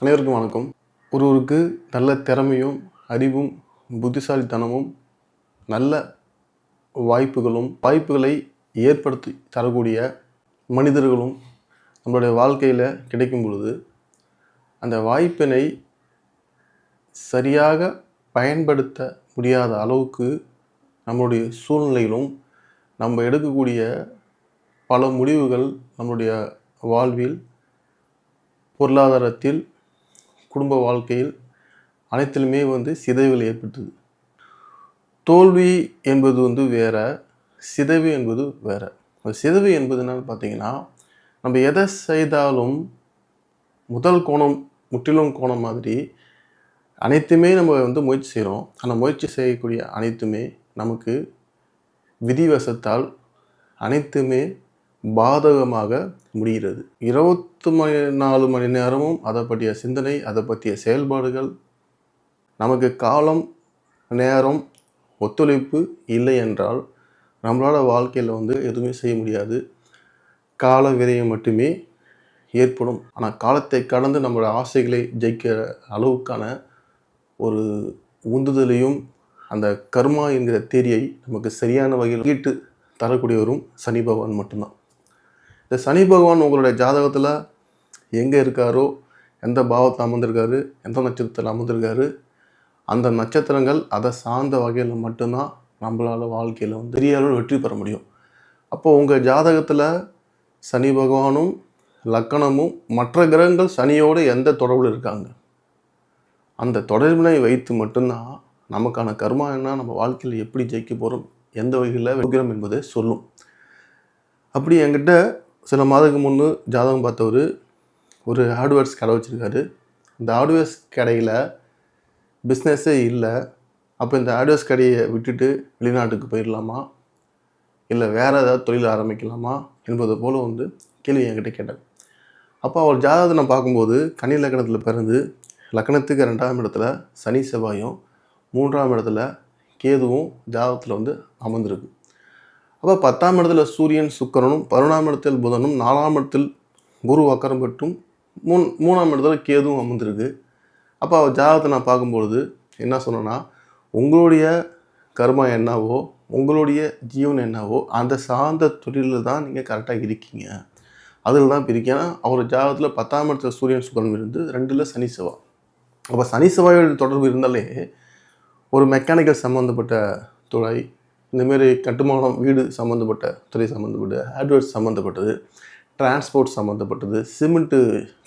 அனைவருக்கும் வணக்கம். ஒருவருக்கு நல்ல திறமையும் அறிவும் புத்திசாலித்தனமும் நல்ல வாய்ப்புகளும் வாய்ப்புகளை ஏற்படுத்தி தரக்கூடிய மனிதர்களும் நம்மளுடைய வாழ்க்கையில் கிடைக்கும் பொழுது அந்த வாய்ப்பினை சரியாக பயன்படுத்த முடியாத அளவுக்கு நம்மளுடைய சூழ்நிலையிலும் நம்ம எடுக்கக்கூடிய பல முடிவுகள் நம்மளுடைய வாழ்வில் பொருளாதாரத்தில் குடும்ப வாழ்க்கையில் அனைத்திலுமே வந்து சிதைவுகள் ஏற்பட்டது. தோல்வி என்பது வந்து வேற சிதைவு என்பது வேற. அந்த சிதைவு என்பது என்னன்னு பார்த்தீங்கன்னா நம்ம எதை செய்தாலும் முதல் கோணம் முற்றிலும் கோணம் மாதிரி அனைத்துமே நம்ம வந்து முயற்சி செய்கிறோம் அந்த முயற்சி செய்யக்கூடிய அனைத்துமே நமக்கு விதிவசத்தால் அனைத்துமே பாதகமாக முடிகிறது. இருபத்து மணி நாலு மணி நேரமும் அதை பற்றிய சிந்தனை அதை பற்றிய செயல்பாடுகள் நமக்கு காலம் நேரம் ஒத்துழைப்பு இல்லை என்றால் நம்மளால் வாழ்க்கையில் வந்து எதுவுமே செய்ய முடியாது. கால விரயம் மட்டுமே ஏற்படும். ஆனால் காலத்தை கடந்து நம்மளோட ஆசைகளை ஜெயிக்கிற அளவுக்கான ஒரு உந்துதலையும் அந்த கர்மா என்கிற தேரியை நமக்கு சரியான வகையில் ஈட்டு தரக்கூடியவரும் சனி பகவான் மட்டும்தான். இந்த சனி பகவான் உங்களுடைய ஜாதகத்தில் எங்கே இருக்காரோ எந்த பாவத்தில் அமர்ந்திருக்காரு எந்த நட்சத்திரத்தில் அமர்ந்திருக்காரு அந்த நட்சத்திரங்கள் அதை சார்ந்த வகையில் மட்டும்தான் நம்மளால் வாழ்க்கையில் வந்து பெரிய அளவில் வெற்றி பெற முடியும். அப்போது உங்கள் ஜாதகத்தில் சனி பகவானும் லக்கணமும் மற்ற கிரகங்கள் சனியோடு எந்த தொடர்பில் இருக்காங்க? அந்த தொடர்பினை வைத்து மட்டும்தான் நமக்கான கர்மா என்ன நம்ம வாழ்க்கையில் எப்படி ஜெயிக்க போகிறோம் எந்த வகையில் வைக்கிறோம் என்பதை சொல்லும். அப்படி என்கிட்ட சில மாதத்துக்கு முன்னு ஜாதகம் பார்த்தவர் ஒரு ஹார்ட்வேர்ஸ் கடை வச்சுருக்காரு. இந்த ஹார்ட்வேர்ஸ் கடையில் பிஸ்னஸே இல்லை. அப்போ இந்த ஹார்ட்வேர்ஸ் கடையை விட்டுட்டு வெளிநாட்டுக்கு போயிடலாமா இல்லை வேறு ஏதாவது தொழில் ஆரம்பிக்கலாமா? என்பது போல் வந்து கேள்வி என்கிட்ட கேட்டார். அப்போ அவர் ஜாதகத்தை நான் பார்க்கும்போது கன்னி லக்கணத்தில் பிறந்து லக்கணத்துக்கு ரெண்டாம் இடத்துல சனி செவ்வாயும் மூன்றாம் இடத்துல கேதுவும் ஜாதகத்தில் வந்து அமர்ந்திருக்கு. அப்போ பத்தாம் இடத்துல சூரியன் சுக்கரனும் பதினொன்றாம் இடத்தில் புதனும் நாலாம் இடத்தில் குரு வக்கரம் பெற்றும் மூணு மூணாம் இடத்துல கேதுவும் அமர்ந்திருக்கு. அப்போ அவள் ஜாதகத்தை நான் பார்க்கும்பொழுது என்ன சொன்னேன்னா உங்களுடைய கர்மா என்னவோ உங்களுடைய ஜீவன் என்னவோ அந்த சார்ந்த தொழிலில் தான் நீங்கள் கரெக்டாக இருக்கீங்க. அதில் தான் பிரிக்க ஏன்னா அவர் ஜாதகத்தில் பத்தாம் இடத்துல சூரியன் சுக்கரன் இருந்து ரெண்டில் சனி செவ்வாய் அப்போ சனி செவ்வாயோட தொடர்பு இருந்தாலே ஒரு மெக்கானிக்கல் சம்மந்தப்பட்ட துறை இந்தமாரி கட்டுமானம் வீடு சம்மந்தப்பட்ட துறை சம்மந்தப்பட்டது ஹார்ட்வேர் சம்மந்தப்பட்டது டிரான்ஸ்போர்ட் சம்மந்தப்பட்டது சிமெண்ட்டு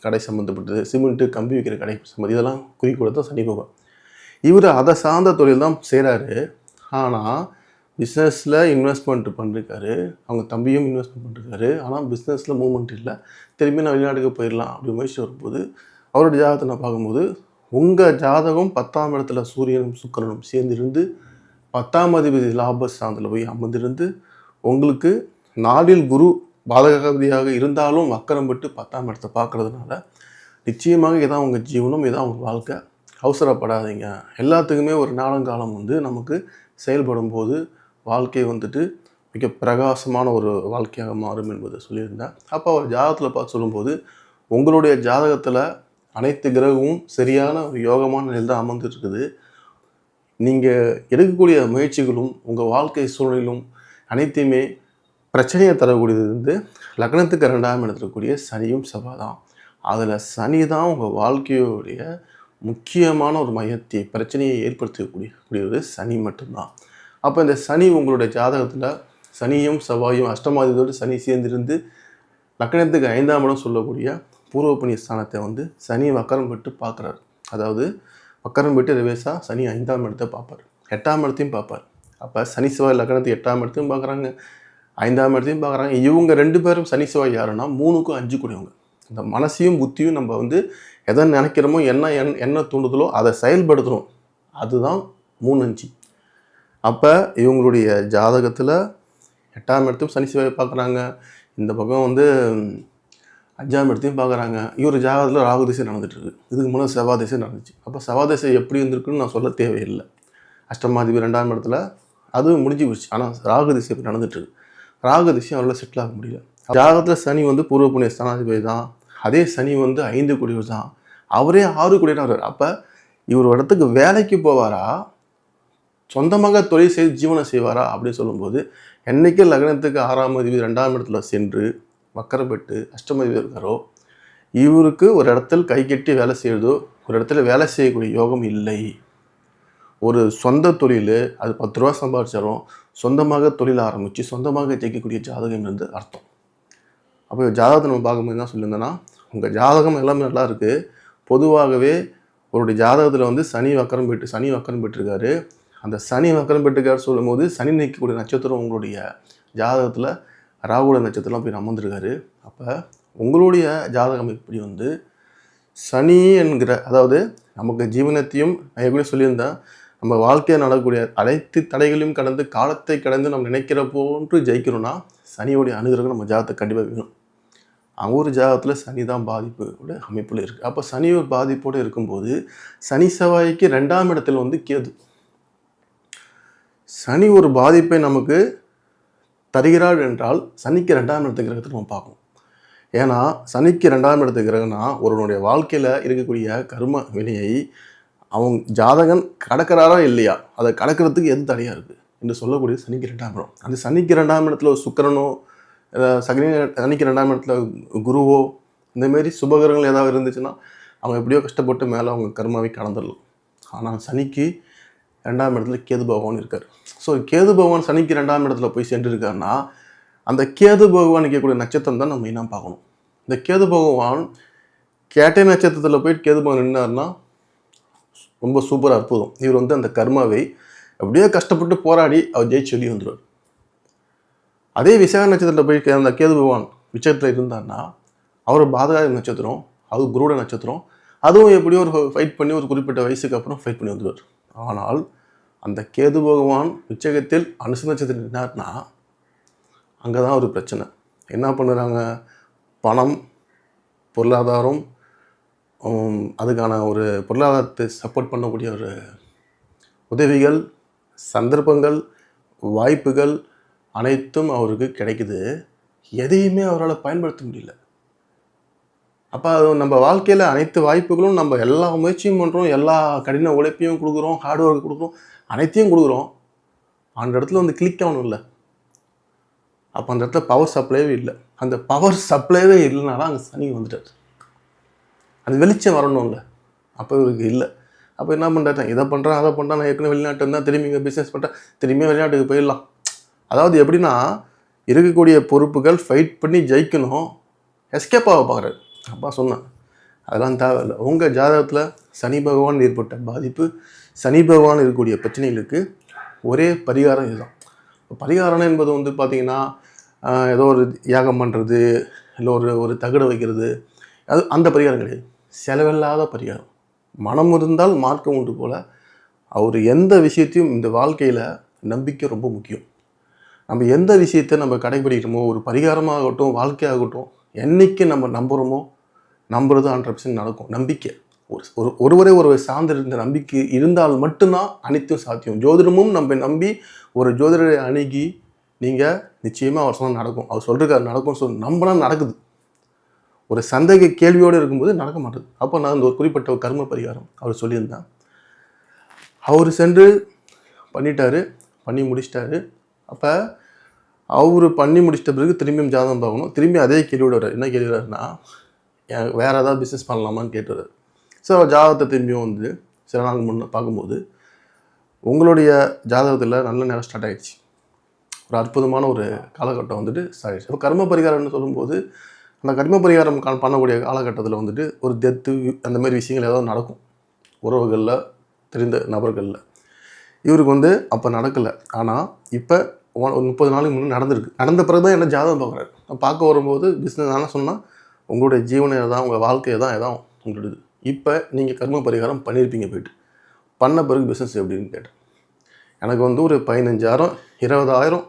கடை சம்மந்தப்பட்டது சிமெண்ட்டு கம்பி வைக்கிற கடை சம்மந்த இதெல்லாம் குறிக்கூட தான் சனி பகவான். இவர் அதை சார்ந்த தொழில் தான் செய்கிறாரு ஆனால் பிஸ்னஸில் இன்வெஸ்ட்மெண்ட் பண்ணிருக்காரு. அவங்க தம்பியும் இன்வெஸ்ட்மெண்ட் பண்ணிருக்காரு. ஆனால் பிஸ்னஸில் மூவ்மெண்ட் இல்லை. திரும்பி நான் வெளிநாட்டுக்கு போயிடலாம் அப்படி முயற்சி வரும்போது அவரோட ஜாதகத்தை நான் பார்க்கும்போது உங்கள் ஜாதகம் பத்தாம் இடத்துல சூரியனும் சுக்கரனும் சேர்ந்திருந்து பத்தாம் அதிபதி லாபஸ்தானத்தில் போய் அமர்ந்திருந்து உங்களுக்கு நாளில் குரு பாதகதியாக இருந்தாலும் வக்கரம் விட்டு பத்தாம் இடத்தை பார்க்குறதுனால நிச்சயமாக இதான் உங்கள் ஜீவனம் இதான் உங்கள் வாழ்க்கை. அவசரப்படாதீங்க. எல்லாத்துக்குமே ஒரு நாளங்காலம் வந்து நமக்கு செயல்படும் போது வாழ்க்கை வந்துட்டு மிக பிரகாசமான ஒரு வாழ்க்கையாக மாறும் என்பதை சொல்லியிருந்தேன் அப்போ அவர் ஜாதகத்தில் பார்த்து சொல்லும்போது உங்களுடைய ஜாதகத்தில் அனைத்து கிரகமும் சரியான ஒரு யோகமான நிலையில் தான் அமர்ந்துட்டு இருக்குது. நீங்கள் எடுக்கக்கூடிய முயற்சிகளும் உங்கள் வாழ்க்கை சூழ்நிலும் அனைத்தையுமே பிரச்சனையை தரக்கூடியது வந்து லக்னத்துக்கு ரெண்டாம் இடத்துல இருக்கக்கூடிய சனியும் செவ்வாய் தான். அதில் சனி தான் உங்கள் வாழ்க்கையோடைய முக்கியமான ஒரு மையத்தை பிரச்சனையை ஏற்படுத்தக்கூடிய கூடியது சனி மட்டும்தான். அப்போ இந்த சனி உங்களுடைய ஜாதகத்தில் சனியும் செவ்வாயும் அஷ்டமாதியோடு சனி சேர்ந்திருந்து லக்கணத்துக்கு ஐந்தாம் இடம் சொல்லக்கூடிய பூர்வ புண்ணிய ஸ்தானத்தை வந்து சனி வக்கரம் விட்டு பார்க்குறாரு. அதாவது மக்கரம் விட்டு ரிவேஸாக சனி ஐந்தாம் இடத்தை பார்ப்பார். எட்டாம் இடத்தையும் பார்ப்பார். அப்போ சனி செவ்வாய் லக்கணத்துக்கு எட்டாம் இடத்தையும் பார்க்குறாங்க. ஐந்தாம் இடத்தையும் பார்க்குறாங்க. இவங்க ரெண்டு பேரும் சனி செவ்வாய் யாருன்னா மூணுக்கும் அஞ்சு கூடியவங்க இந்த மனசையும் புத்தியும் நம்ம வந்து எதை நினைக்கிறோமோ என்ன என் என்ன தூண்டுதலோ அதை செயல்படுத்துகிறோம் அதுதான் மூணு அஞ்சு. அப்போ இவங்களுடைய ஜாதகத்தில் எட்டாம் இடத்தையும் சனி செவ்வாய் பார்க்குறாங்க. இந்த பக்கம் வந்து அஞ்சாம் இடத்தையும் பார்க்குறாங்க. இவர் ஜாதகத்தில் ராகு திசை நடந்துட்டுருக்கு. இதுக்கு முன்னாடி செவ்வாய் திசை நடந்துச்சு. அப்போ செவ்வாய் திசை எப்படி இருந்திருக்குன்னு நான் சொல்ல தேவையில்லை. அஷ்டமாதிபதி ரெண்டாம் இடத்துல அதுவும் முடிஞ்சு போச்சு. ஆனால் ராகு திசை இப்போ நடந்துட்டுருக்கு. ராகு திசை அவரால் செட்டில் ஆக முடியல. ஜாதகத்தில் சனி வந்து பூர்வ புண்ணிய ஸ்தானாதிபதி தான். அதே சனி வந்து ஐந்து குடிவர் தான். அவரே ஆறு கூடிய வருவார் அப்போ இவர் இடத்துக்கு வேலைக்கு போவாரா? சொந்தமாக தொழில் செய்து ஜீவனம் செய்வாரா? அப்படின்னு சொல்லும்போது என்றைக்கே லக்னத்துக்கு ஆறாம் அதிபதி ரெண்டாம் இடத்துல சென்று வக்கரப்பட்டு அஷ்டமதி இருக்காரோ இவருக்கு ஒரு இடத்தில் கை கட்டி வேலை செய்கிறதோ ஒரு இடத்துல வேலை செய்யக்கூடிய யோகம் இல்லை. ஒரு சொந்த தொழில் அது பத்து ரூபா சம்பாதிச்சாலும் சொந்தமாக தொழில் ஆரம்பித்து சொந்தமாக ஜெயிக்கக்கூடிய ஜாதகம் என்று அர்த்தம். அப்போ ஜாதகத்தை நம்ம பார்க்கும்போது என்ன சொல்லியிருந்தேன்னா உங்கள் ஜாதகம் எல்லாமே நல்லா இருக்குது பொதுவாகவே அவருடைய ஜாதகத்தில் வந்து சனி வக்கரம் பெற்று சனி வக்கரம் பெற்றிருக்காரு. அந்த சனி வக்கரம் பெற்றிருக்காரு சொல்லும்போது சனி நீக்கக்கூடிய நட்சத்திரம் உங்களுடைய ஜாதகத்தில் ராகுல நட்சத்திரம் போய் அமர்ந்திருக்காரு. அப்போ உங்களுடைய ஜாதகம் இப்படி வந்து சனி என்கிற அதாவது நமக்கு ஜீவனத்தையும் நான் எப்படி சொல்லியிருந்தேன் நம்ம வாழ்க்கையில் நடக்கக்கூடிய அனைத்து தடைகளையும் கடந்து காலத்தை கடந்து நம்ம நினைக்கிற போன்று ஜெயிக்கணும்னா சனியோடைய அனுகிரகம் நம்ம ஜாதகத்தை கண்டிப்பாக வேணும். அவங்க ஒரு ஜாதகத்தில் சனி தான் பாதிப்போட அமைப்பில் இருக்குது அப்போ சனி ஒரு பாதிப்போடு இருக்கும்போது சனி செவ்வாய்க்கு ரெண்டாம் இடத்துல வந்து கேது. சனி ஒரு பாதிப்பை நமக்கு தருகிறாள் என்றால் சனிக்கு ரெண்டாம் இடத்து கிரகத்தை நம்ம பார்க்கணும். ஏன்னா சனிக்கு ரெண்டாம் இடத்து கிரகம்னா ஒருவனுடைய வாழ்க்கையில் இருக்கக்கூடிய கர்ம வினையை அவங்க ஜாதகன் கடக்கிறாரா இல்லையா? அதை கடக்கிறதுக்கு எது தடையாக இருக்குது என்று சொல்லக்கூடிய சனிக்கு ரெண்டாம் இடம். அந்த சனிக்கு ரெண்டாம் இடத்துல சுக்கரனோ சுக்கிரனோ சனி சனிக்கு ரெண்டாம் இடத்துல குருவோ இந்தமாரி சுபகரங்கள் ஏதாவது இருந்துச்சுன்னா அவங்க எப்படியோ கஷ்டப்பட்டு மேலே அவங்க கர்மாவை கடந்துடலாம். ஆனால் சனிக்கு ரெண்டாம் இடத்துல கேது பகவான் இருக்கார். ஸோ கேது பகவான் சனிக்கு ரெண்டாம் இடத்துல போய் சென்றிருக்காருன்னா அந்த கேது பகவான் இருக்கக்கூடிய நட்சத்திரம் தான் நம்ம மெயினாக பார்க்கணும். இந்த கேது பகவான் கேட்டை நட்சத்திரத்தில் போயிட்டு கேது பகவான் நின்னார்னா ரொம்ப சூப்பர் அற்புதம். இவர் வந்து அந்த கர்மாவை அப்படியே கஷ்டப்பட்டு போராடி அவர் ஜெயிச்சு வெளியே வந்துடுவார் அதே விசாக நட்சத்திரத்தில் போய் கே- அந்த கேது பகவான் விச்சயத்தில் இருந்தார்னா அவர் பாதகாய நட்சத்திரம் அது குருட நட்சத்திரம் அதுவும் எப்படியும் ஒரு ஃபைட் பண்ணி ஒரு குறிப்பிட்ட வயசுக்கு அப்புறம் ஃபைட் பண்ணி வந்துடுவார் ஆனால் அந்த கேது பகவான் உச்சகத்தில் அனுச நட்சத்திரம் நின்னார்னா அங்கே தான் ஒரு பிரச்சனை. என்ன பண்ணுறாங்க? பணம் பொருளாதாரம் அதுக்கான ஒரு பொருளாதாரத்தை சப்போர்ட் பண்ணக்கூடிய ஒரு உதவிகள் சந்தர்ப்பங்கள் வாய்ப்புகள் அனைத்தும் அவருக்கு கிடைக்குது. எதையுமே அவரால் பயன்படுத்த முடியல. அப்போ அது நம்ம வாழ்க்கையில் அனைத்து வாய்ப்புகளும் நம்ம எல்லா முயற்சியும் பண்ணுறோம் எல்லா கடின உழைப்பையும் கொடுக்குறோம் ஹார்ட் ஒர்க் கொடுக்குறோம் அனைத்தையும் கொடுக்குறோம். அந்த இடத்துல வந்து கிளிக் ஆகணும் இல்லை. அப்போ அந்த இடத்துல பவர் சப்ளைவே இல்லை. அந்த பவர் சப்ளைவே இல்லைனா தான் அங்கே சனி வந்துட்டார். அது வெளிச்சம் வரணும்ல அப்போ இவருக்கு இல்லை. அப்போ என்ன பண்ணுறாரு இதை பண்ணுறேன் அதை பண்ணுறேன் நான் ஏற்கனவே வெளிநாட்டு இருந்தால் திரும்பி இங்கே பிஸ்னஸ் பண்ணுறேன் திரும்பி வெளிநாட்டுக்கு போயிடலாம். அதாவது எப்படின்னா இருக்கக்கூடிய பொறுப்புகள் ஃபைட் பண்ணி ஜெயிக்கணும் எஸ்கேப் ஆக பார்க்குறாரு. அப்பா சொன்னான். அதெல்லாம் தேவையில்லை. உங்கள் ஜாதகத்தில் சனி பகவான் ஏற்பட்ட பாதிப்பு சனி பகவான் இருக்கக்கூடிய பிரச்சனைகளுக்கு ஒரே பரிகாரம் இதுதான். பரிகாரம் என்பது வந்து பார்த்திங்கன்னா ஏதோ ஒரு யாகம் பண்ணுறது இல்லை ஒரு ஒரு தகடு வைக்கிறது அது அந்த பரிகாரம் கிடையாது. செலவில்லாத பரிகாரம். மனம் இருந்தால் மார்க்கம் உண்டு போல் அவர் எந்த விஷயத்தையும் இந்த வாழ்க்கையில் நம்பிக்கை ரொம்ப முக்கியம். நம்ம எந்த விஷயத்தை நம்ம கடைபிடிக்கிறோமோ ஒரு பரிகாரமாகட்டும் வாழ்க்கையாகட்டும் என்னைக்கு நம்ம நம்புகிறோமோ நம்புறது ஹண்ட்ரட் பர்சன்ட் நடக்கும். நம்பிக்கை. ஒரு ஒரு ஒருவரே ஒருவர் சார்ந்திருந்த நம்பிக்கை இருந்தால் மட்டும்தான் அனைத்தும் சாத்தியம். ஜோதிடமும் நம்ம நம்பி ஒரு ஜோதிடரை அணுகி நீங்கள் நிச்சயமாக அவர் சொன்னால் நடக்கும். அவர் சொல்கிறக்காரு நடக்கும் சொல் நம்பினா நடக்குது. ஒரு சந்தேக கேள்வியோடு இருக்கும்போது நடக்க மாட்டேது. அப்போ நான் இந்த ஒரு குறிப்பிட்ட ஒரு கர்ம பரிகாரம் அவர் சொல்லியிருந்தேன். அவர் சென்று பண்ணிட்டாரு பண்ணி முடிச்சிட்டாரு. அப்போ அவர் பண்ணி முடிச்சிட்ட பிறகு திரும்பியும் ஜாதகம் பார்க்கணும். திரும்பி அதே கேள்வியோட வர்றாரு. என்ன கேள்வி வர்றாருன்னா வேறு ஏதாவது பிஸ்னஸ் பண்ணலாமான்னு கேட்டுறாரு. ஸோ ஜாதகத்தை திரும்பியும் வந்து சில நாள் முன்ன பார்க்கும்போது உங்களுடைய ஜாதகத்தில் நல்ல நேரம் ஸ்டார்ட் ஆகிடுச்சு ஒரு அற்புதமான ஒரு காலகட்டம் வந்துட்டு ஸ்டார்ட் இப்போ கர்ம பரிகாரம்னு சொல்லும்போது அந்த கர்ம பரிகாரம் கா- பண்ணக்கூடிய காலகட்டத்தில் வந்துட்டு ஒரு டெத்து அந்த மாதிரி விஷயங்கள் ஏதாவது நடக்கும். உறவுகளில் தெரிந்த நபர்களில். இவருக்கு வந்து அப்போ நடக்கலை. ஆனால் இப்போ ஒரு முப்பது நாளைக்கு முன்னாடி நடந்திருக்கு. நடந்த பிறகு தான் என்ன ஜாதகம் பார்க்குறாரு. பார்க்க வரும்போது பிஸ்னஸ் ஆனால் சொன்னால் உங்களுடைய ஜீவனை தான் உங்கள் வாழ்க்கையை தான் எதான் உங்களுடையது. இப்போ நீங்கள் கர்ம பரிகாரம் பண்ணியிருப்பீங்க போயிட்டு. பண்ண பிறகு பிஸ்னஸ் எப்படின்னு கேட்டேன். எனக்கு வந்து ஒரு பதினஞ்சாயிரம் இருபதாயிரம்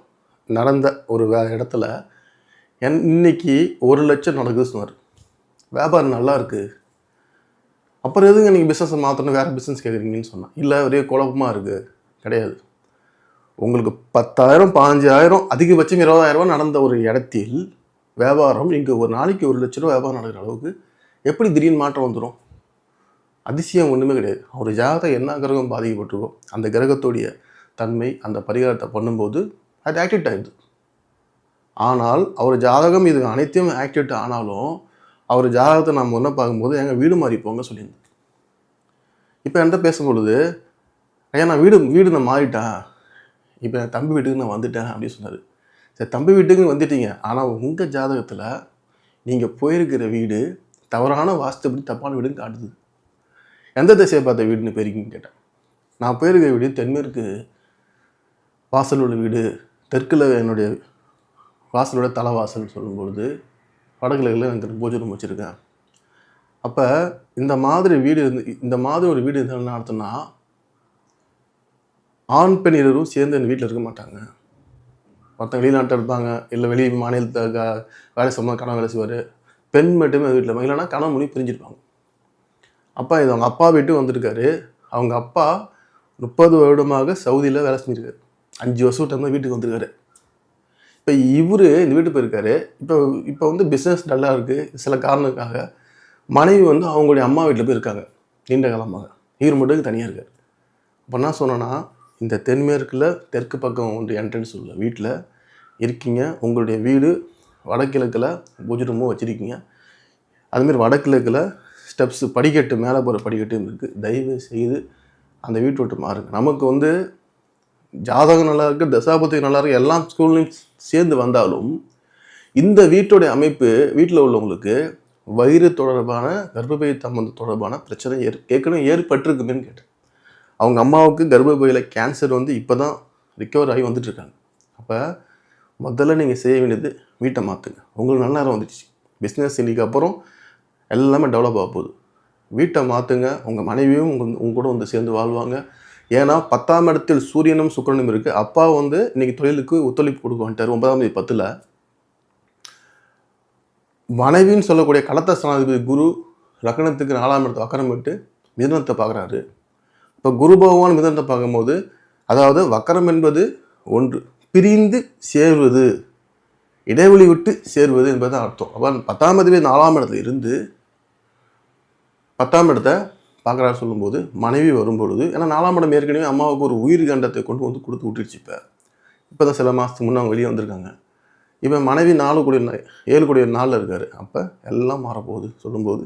நடந்த ஒரு வே இடத்துல என் இன்னைக்கு ஒரு லட்சம் நடக்குது சொன்னார். வியாபாரம் நல்லா இருக்குது அப்புறம் எதுங்க நீங்கள் பிஸ்னஸை மாற்றணும் வேறு பிஸ்னஸ் கேட்குறீங்கன்னு சொன்னேன். இல்லை ஒரே குழப்பமாக இருக்குது கிடையாது. உங்களுக்கு பத்தாயிரம் பாஞ்சாயிரம் அதிகபட்சம் இருபதாயிரம் ரூபா நடந்த ஒரு இடத்தில் வியாபாரம் இங்கே ஒரு நாளைக்கு ஒரு லட்ச ரூபா வியாபாரம் நடக்கிற அளவுக்கு எப்படி திடீர்னு மாற்றம் வந்துடும்? அதிசயம் ஒன்றுமே கிடையாது. அவர் ஜாதகம் என்ன கிரகம் பாதிக்கப்பட்டிருக்கோ அந்த கிரகத்துடைய தன்மை அந்த பரிகாரத்தை பண்ணும்போது அது ஆக்டிவேட் ஆகிடுது ஆனால் அவர் ஜாதகம் இது அனைத்தையும் ஆக்டிவேட் ஆனாலும் அவர் ஜாதகத்தை நம்ம என்ன பார்க்கும்போது எங்கள் வீடு மாறி போங்க சொல்லியிருந்தேன். இப்போ என்கிட்ட பேசும்பொழுது ஐயா நான் வீடு வீடு நான் மாறிட்டேன். இப்போ என் தம்பி வீட்டுக்கு நான் வந்துட்டேன் அப்படின்னு சொன்னார். சரி தம்பி வீட்டுக்கு வந்துட்டீங்க. ஆனால் உங்கள் ஜாதகத்தில் நீங்கள் போயிருக்கிற வீடு தவறான வாஸ்துபடி தப்பான வீடுன்னு காட்டுது. எந்த திசையை பார்த்த வீடுன்னு போயிருக்கீங்கன்னு கேட்டேன். நான் போயிருக்கிற வீடு தென்மேற்கு வாசல் உள்ள வீடு தெற்கில் என்னுடைய வாசலோட தலைவாசல் சொல்லும்பொழுது வடகிழக்கில் எனக்கு பூஜை ரூம் வச்சுருக்கேன். அப்போ இந்த மாதிரி வீடு இருந்து இந்த மாதிரி ஒரு வீடு இருந்தால் என்ன அர்த்தம்னா ஆண் பெண் இருவரும் சேர்ந்து எங்கள் வீட்டில் இருக்க மாட்டாங்க. மற்றவங்க வெளிநாட்டில் இருப்பாங்க. இல்லை வெளி மாநிலத்தை க- வேலை சம்பந்தம் கணவன் வேலை செய்வார். பெண் மட்டுமே வீட்டில் இருப்பாங்க. இல்லைன்னா கணவன் முடிவு பிரிஞ்சிருப்பாங்க. அப்பா இது அவங்க அப்பா வீட்டு வந்திருக்காரு. அவங்க அப்பா முப்பது வருடமாக சவுதியில் வேலை செஞ்சுருக்காரு. அஞ்சு வருஷம் டைம் வீட்டுக்கு வந்திருக்காரு. இப்போ இவர் இந்த வீட்டுக்கு போயிருக்காரு. இப்போ இப்போ வந்து பிஸ்னஸ் டல்லாக இருக்குது சில காரணத்துக்காக மனைவி வந்து அவங்களுடைய அம்மா வீட்டில் போய் இருக்காங்க நீண்ட காலமாக. இவர் மட்டும் தனியாக இருக்கார். அப்போ என்ன சொன்னேன்னா இந்த தென்மேற்கில் தெற்கு பக்கம் ஒன்று என்ட்ரன்ஸ் உள்ள வீட்டில் இருக்கீங்க. உங்களுடைய வீடு வடகிழக்கில் பூஜை ரூமும் வச்சுருக்கீங்க அதுமாரி வடகிழக்கில் ஸ்டெப்ஸு படிக்கட்டு மேலே போகிற படிக்கட்டும் இருக்குது தயவு செய்து அந்த வீட்டு விட்டு மாறுங்க. நமக்கு வந்து ஜாதகம் நல்லா இருக்குது தசாபதி நல்லா இருக்கு. எல்லா ஸ்கூல்லையும் சேர்ந்து வந்தாலும் இந்த வீட்டுடைய அமைப்பு வீட்டில் உள்ளவங்களுக்கு வயிறு தொடர்பான கர்ப்பப்பை சம்பந்தம் தொடர்பான பிரச்சனை ஏற் ஏற்கனவே ஏற்பட்டிருக்குமேன்னு கேட்டேன். அவங்க அம்மாவுக்கு கர்ப்பப்பையில் கேன்சர் வந்து இப்போ தான் ரிக்கவர் ஆகி வந்துட்டு இருக்காங்க அப்போ முதல்ல நீங்கள் செய்ய வேண்டியது வீட்டை மாற்றுங்க உங்களுக்கு நல்ல நேரம் வந்துடுச்சு. பிஸ்னஸ் இன்னைக்கு அப்புறம் எல்லாமே டெவலப் ஆக போகுது. வீட்டை மாற்றுங்க உங்கள் மனைவியும் உங்கள் உங்க கூட வந்து சேர்ந்து வாழ்வாங்க. ஏன்னா பத்தாம் இடத்தில் சூரியனும் சுக்கிரனும் இருக்குது அப்பா வந்து இன்றைக்கி தொழிலுக்கு ஒத்துழைப்பு கொடுக்க வந்துட்டார். ஒன்பதாம் தேதி பத்தில். மனைவின்னு சொல்லக்கூடிய கடத்த ஸ்தானாதிபதி குரு லக்னத்துக்கு நாலாம் இடத்தை வக்கரம் விட்டு மிதனத்தை பார்க்குறாரு. இப்போ குரு பகவான் மிதனத்தை பார்க்கும்போது அதாவது வக்கரம் என்பது ஒன்று பிரிந்து சேர்வது இடைவெளி விட்டு சேர்வது என்பது அர்த்தம். அப்போ பத்தாம் அதிபதி நாலாம் இடத்துல இருந்து பத்தாம் இடத்தை பார்க்குறாரு சொல்லும்போது மனைவி வரும்பொழுது ஏன்னா நாலாம் இடம் ஏற்கனவே அம்மாவுக்கு ஒரு உயிர் கண்டத்தை கொண்டு வந்து கொடுத்து விட்டுருச்சு இப்போ. இப்போ தான் சில மாதத்துக்கு முன்னே அவங்க வெளியே வந்திருக்காங்க. இப்போ மனைவி நாலு கூடிய நா- ஏழு கூடிய நாளில் இருக்கார். அப்போ எல்லாம் மாறப்போகுது சொல்லும்போது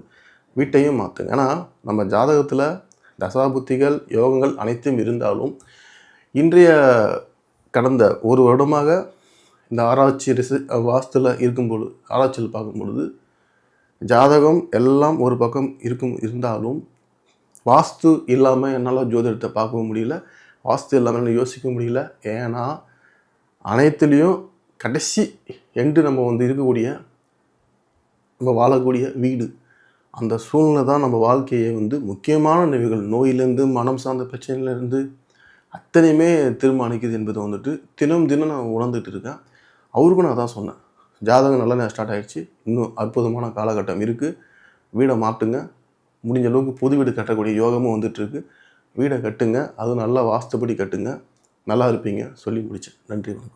வீட்டையும் மாற்றுங்க ஏன்னா நம்ம ஜாதகத்தில் தசாபுத்திகள் யோகங்கள் அனைத்தும் இருந்தாலும் இன்றைய கடந்த ஒரு வருடமாக இந்த ஆராய்ச்சி ரிச வாஸ்துவில் இருக்கும்பொழுது ஆராய்ச்சியில் பார்க்கும் பொழுது ஜாதகம் எல்லாம் ஒரு பக்கம் இருக்கும் இருந்தாலும் வாஸ்து இல்லாமல் என்னால் ஜோதிடத்தை பார்க்கவும் முடியல வாஸ்து இல்லாமல் என்னால் யோசிக்க முடியல. ஏன்னா அனைத்துலேயும் கடைசி எண்டு நம்ம வந்து இருக்கக்கூடிய நம்ம வாழக்கூடிய வீடு. அந்த சூழ்நிலை தான் நம்ம வாழ்க்கையை வந்து முக்கியமான நிலைகள் நோயிலேருந்து மனம் சார்ந்த பிரச்சனையிலேருந்து அத்தனையுமே தீர்மானிக்குது என்பது வந்துட்டு தினம் தினம் நான் உணர்ந்துட்டு இருக்கேன். அவருக்கும் நான் தான் சொன்னேன். ஜாதகம் நல்ல ஸ்டார்ட் ஆகிடுச்சு இன்னும் அற்புதமான காலகட்டம் இருக்குது வீடை மாட்டுங்க. முடிஞ்ச அளவுக்கு புது வீடு கட்டக்கூடிய யோகமும் வந்துட்டுருக்கு வீடை கட்டுங்க. அதுவும் நல்லா வாஸ்துபடி கட்டுங்க. நல்லா இருப்பீங்க. சொல்லி முடிச்சேன். நன்றி வணக்கம்.